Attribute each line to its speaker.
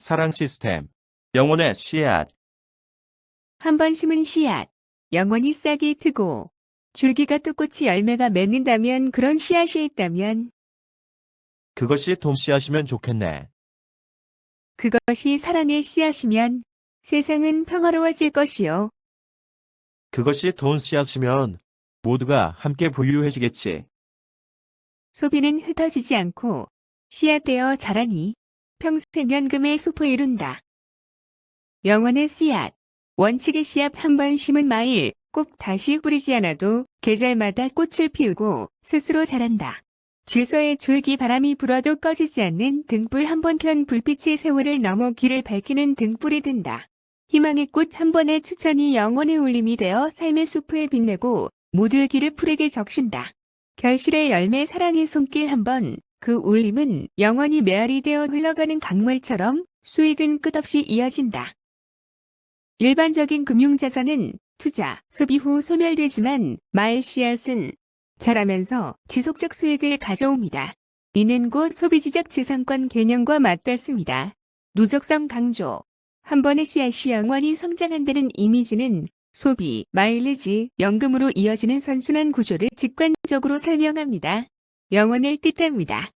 Speaker 1: 사랑 시스템. 영혼의 씨앗.
Speaker 2: 한 번 심은 씨앗. 영원히 싹이 트고 줄기가 뚜꽃이 열매가 맺는다면 그런 씨앗이 있다면
Speaker 1: 그것이 돈 씨앗이면 좋겠네.
Speaker 2: 그것이 사랑의 씨앗이면 세상은 평화로워질 것이요.
Speaker 1: 그것이 돈 씨앗이면 모두가 함께 부유해지겠지.
Speaker 2: 소비는 흩어지지 않고 씨앗되어 자라니 평생 연금의 숲을 이룬다. 영원의 씨앗. 원칙의 씨앗 한 번 심은 마일 꼭 다시 뿌리지 않아도 계절마다 꽃을 피우고 스스로 자란다. 질서의 줄기 바람이 불어도 꺼지지 않는 등불 한 번 켠 불빛의 세월을 넘어 길을 밝히는 등불이 든다. 희망의 꽃 한 번의 추천이 영혼의 울림이 되어 삶의 숲을 빛내고 모두의 길을 푸르게 적신다. 결실의 열매 사랑의 손길 한 번, 그 울림은 영원히 메아리 되어 흘러가는 강물처럼 수익은 끝없이 이어진다. 일반적인 금융자산은 투자, 소비 후 소멸되지만 마을 씨앗은 자라면서 지속적 수익을 가져옵니다. 이는 곧 소비지적 재산권 개념과 맞닿습니다. 누적성 강조. 한 번의 씨앗이 영원히 성장한다는 이미지는 소비, 마일리지, 연금으로 이어지는 선순환 구조를 직관적으로 설명합니다. 영혼을 뜻합니다.